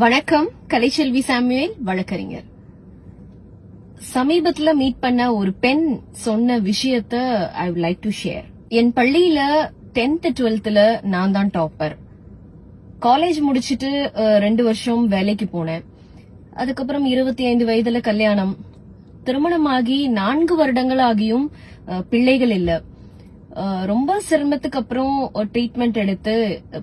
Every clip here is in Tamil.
வணக்கம் கலைச்செல்வி சாமுவேல் வழக்கறிஞர். சமீபத்துல மீட் பண்ண ஒரு பெண் சொன்ன விஷயத்த I would like to share என் பள்ளியில டென்த் டுவெல்த்ல நான் தான் டாப்பர் காலேஜ் முடிச்சிட்டு ரெண்டு வருஷம் வேலைக்கு போனேன். அதுக்கப்புறம் இருபத்தி ஐந்து வயதுல கல்யாணம். திருமணமாகி நான்கு வருடங்கள் ஆகியும் பிள்ளைகள் இல்ல. ரொம்ப சிரமத்துக்கு அப்புறம் ட்ரீட்மெண்ட் எடுத்து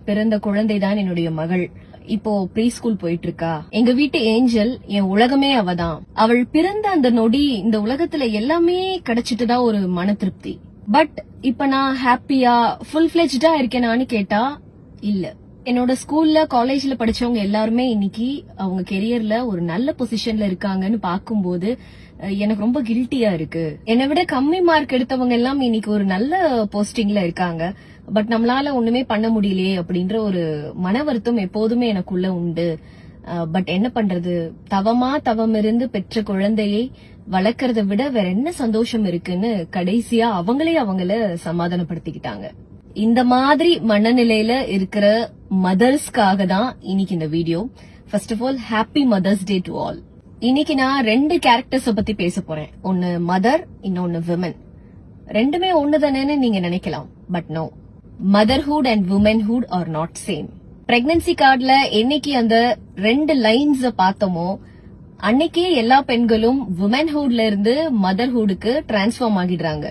பிறந்த குழந்தை தான் என்னுடைய மகள். இப்போ ப்ரீ ஸ்கூல் போயிட்டு இருக்கா எங்க வீட்டு ஏஞ்சல் என் உலகமே அவதான். அவள் பிறந்த அந்த நொடி இந்த உலகத்துல எல்லாமே கிடைச்சிட்டு தான் ஒரு மன திருப்தி பட் இப்ப நான் ஹாப்பியா ஃபுல் ஃபிளெஜ்டா இருக்கேனான்னு கேட்டா இல்ல. என்னோட ஸ்கூல்ல காலேஜ்ல படிச்சவங்க எல்லாருமே இன்னைக்கு அவங்க கெரியர்ல ஒரு நல்ல பொசிஷன்ல இருக்காங்கன்னு பாக்கும்போது எனக்கு ரொம்ப கில்ட்டியா இருக்கு. என்னை விட கம்மி மார்க் எடுத்தவங்க எல்லாம் இன்னைக்கு ஒரு நல்ல போஸ்டிங்ல இருக்காங்க. பட் நம்மளால ஒண்ணுமே பண்ண முடியலையே அப்படின்ற ஒரு மன வருத்தம் எப்போதுமே எனக்குள்ள உண்டு. பட் என்ன பண்றது? தவமா தவம் இருந்து பெற்ற குழந்தையை வளர்க்கறத விட வேற என்ன சந்தோஷம் இருக்குன்னு கடைசியா அவங்களே அவங்கள சமாதானப்படுத்திக்கிட்டாங்க. இந்த மாதிரி மனநிலையில இருக்கிற மதர்ஸ்க்காக தான் இன்னைக்கு இந்த video first of all happy mother's day to all இன்னைக்கு நான் ரெண்டு கேரக்டர்ஸை பத்தி பேச போறேன். ஒன்னு மதர் இன்னொன்னு விமன் ரெண்டுமே ஒண்ணுதானேன்னு நீங்க நினைக்கலாம். But no motherhood and womanhood are not same pregnancy கார்டுல என்னைக்கு அந்த ரெண்டு லைன்ஸ் பார்த்தோமோ அன்னைக்கே எல்லா பெண்களும் உமன்ஹுட்ல இருந்து மதர்ஹுடுக்கு டிரான்ஸ்ஃபார்ம் ஆகிடுறாங்க.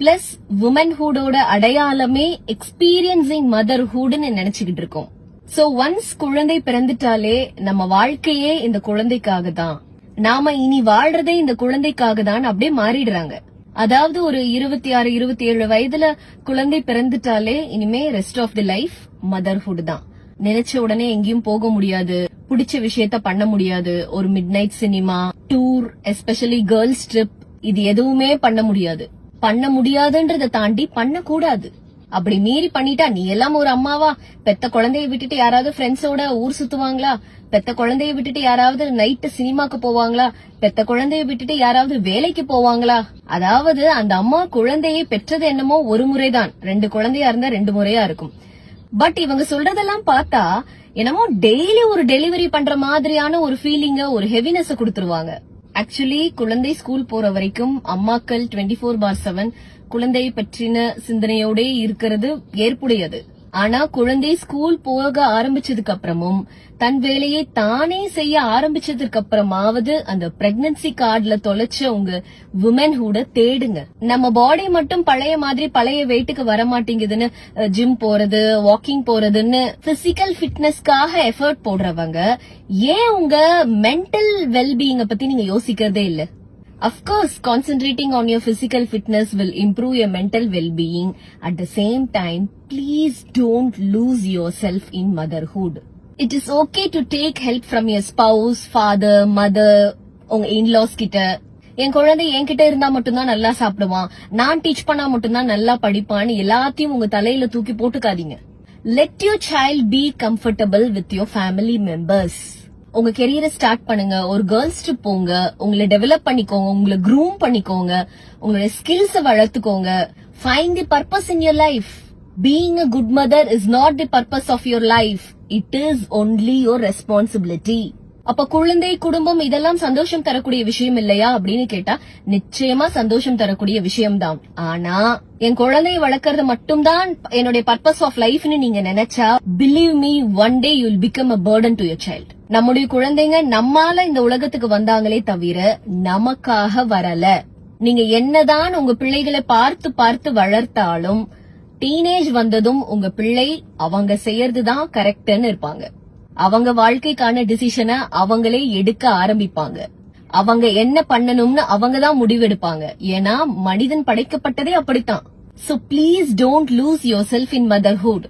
பிளஸ் உமன்ஹுடோட அடையாளமே எக்ஸ்பீரியன்சிங் மதர்ஹுட்னு நினைச்சுக்கிட்டு இருக்கோம். சோ ஒன்ஸ் குழந்தை பிறந்துட்டாலே நம்ம வாழ்க்கையே இந்த குழந்தைக்காக தான் நாம இனி வாழ்றதே இந்த குழந்தைக்காக தான் அப்படியே மாறிடுறாங்க. அதாவது ஒரு இருபத்தி ஆறு இருபத்தி ஏழு வயதுல குழந்தை பிறந்துட்டாலே இனிமே rest of the life motherhood தான். நினைச்ச உடனே எங்கேயும் போக முடியாது. பிடிச்ச விஷயத்த பண்ண முடியாது. ஒரு midnight cinema tour especially girls trip இது எதுவுமே பண்ண முடியாது. பண்ண முடியாதுன்றத தாண்டி பண்ணக்கூடாது. அப்படி மீறி பண்ணிட்டா நீ எல்லாம் ஒரு அம்மாவா? பெத்த குழந்தைய விட்டுட்டு யாராவது ஃப்ரெண்ட்ஸோட ஊர் சுத்துவாங்களா? பெத்த குழந்தைய விட்டுட்டு யாராவது நைட்டு சினிமாக்கு போவாங்களா? பெத்த குழந்தைய விட்டுட்டு யாராவது வேலைக்கு போவாங்களா? அதாவது அந்த அம்மா குழந்தையை பெற்றது என்னமோ ஒரு முறைதான். ரெண்டு குழந்தையா இருந்தா ரெண்டு முறையா இருக்கும். பட் இவங்க சொல்றதெல்லாம் பார்த்தா என்னமோ டெய்லி ஒரு டெலிவரி பண்ற மாதிரியான ஒரு ஃபீலிங்க ஒரு ஹெவினஸ் கொடுத்துருவாங்க. ஆக்சுவலி குழந்தை ஸ்கூல் போற வரைக்கும் அம்மாக்கள் டுவெண்ட்டி ஃபோர் பார் செவன் குழந்தை பற்றின சிந்தனையோட இருக்கிறது ஏற்புடையது. ஆனா குழந்தை ஸ்கூல் போக ஆரம்பிச்சதுக்கு அப்புறமும் தன் வேலையை தானே செய்ய ஆரம்பிச்சதுக்கு அப்புறமாவது அந்த பிரெக்னன்சி கார்டுல தொலைச்ச உங்க உமன்ஹுட தேடுங்க. நம்ம பாடி மட்டும் பழைய மாதிரி பழைய வெயிட்டுக்கு வர மாட்டேங்குதுன்னு ஜிம் போறது வாக்கிங் போறதுன்னு பிசிக்கல் ஃபிட்னஸ்க்காக எஃபர்ட் போடுறவங்க ஏன் உங்க மென்டல் வெல்பீயிங்க பத்தி நீங்க யோசிக்கிறதே இல்லை? Of course, concentrating on your physical fitness will improve your mental well-being. At the same time, please don't lose yourself in motherhood. It is okay to take help from your spouse, father, mother, உங்க in-laws கிட்ட என் குழந்தை என்கிட்ட இருந்தா மட்டும்தான் நல்லா சாப்பிடுவான் நான் டீச் பண்ணா மட்டும்தான் நல்லா படிப்பான்னு எல்லாத்தையும் உங்க தலையில தூக்கி போட்டுக்காதீங்க let your child be comfortable with your family members உங்க கெரியரை ஸ்டார்ட் பண்ணுங்க ஒரு கேர்ள்ஸ் ட்ரிப் போங்க உங்களை டெவலப் பண்ணிக்கோங்க உங்களை க்ரூம் பண்ணிக்கோங்க உங்களோட skills வளர்த்துக்கோங்க. Find the purpose in your life being a good mother is not the purpose of your life it is only your responsibility அப்ப குழந்தை குடும்பம் இதெல்லாம் சந்தோஷம் தரக்கூடிய விஷயம் இல்லையா அப்படின்னு கேட்டா நிச்சயமா சந்தோஷம் தரக்கூடிய விஷயம்தான். ஆனா என் குழந்தையை வளர்க்கறது மட்டும்தான் என்னுடைய பர்பஸ் ஆஃப் லைஃப்னு நீங்க நினைச்சா believe me one day you'll become a burden to your child நம்முடைய குழந்தைங்க நம்மால இந்த உலகத்துக்கு வந்தாங்களே தவிர நமக்காக வரல. நீங்க என்னதான் உங்க பிள்ளைகளை பார்த்து பார்த்து வளர்த்தாலும் டீனேஜ் வந்ததும் உங்க பிள்ளை அவங்க செய்யறதுதான் கரெக்ட்னு இருப்பாங்க. அவங்க வாழ்க்கைக்கான டிசிஷனை அவங்களே எடுக்க ஆரம்பிப்பாங்க. அவங்க என்ன பண்ணணும்னு அவங்க தான் முடிவெடுப்பாங்க. ஏன்னா மனிதன் படைக்கப்பட்டதே அப்படித்தான். So please don't lose yourself in motherhood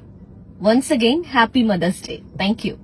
once again happy mother's day thank you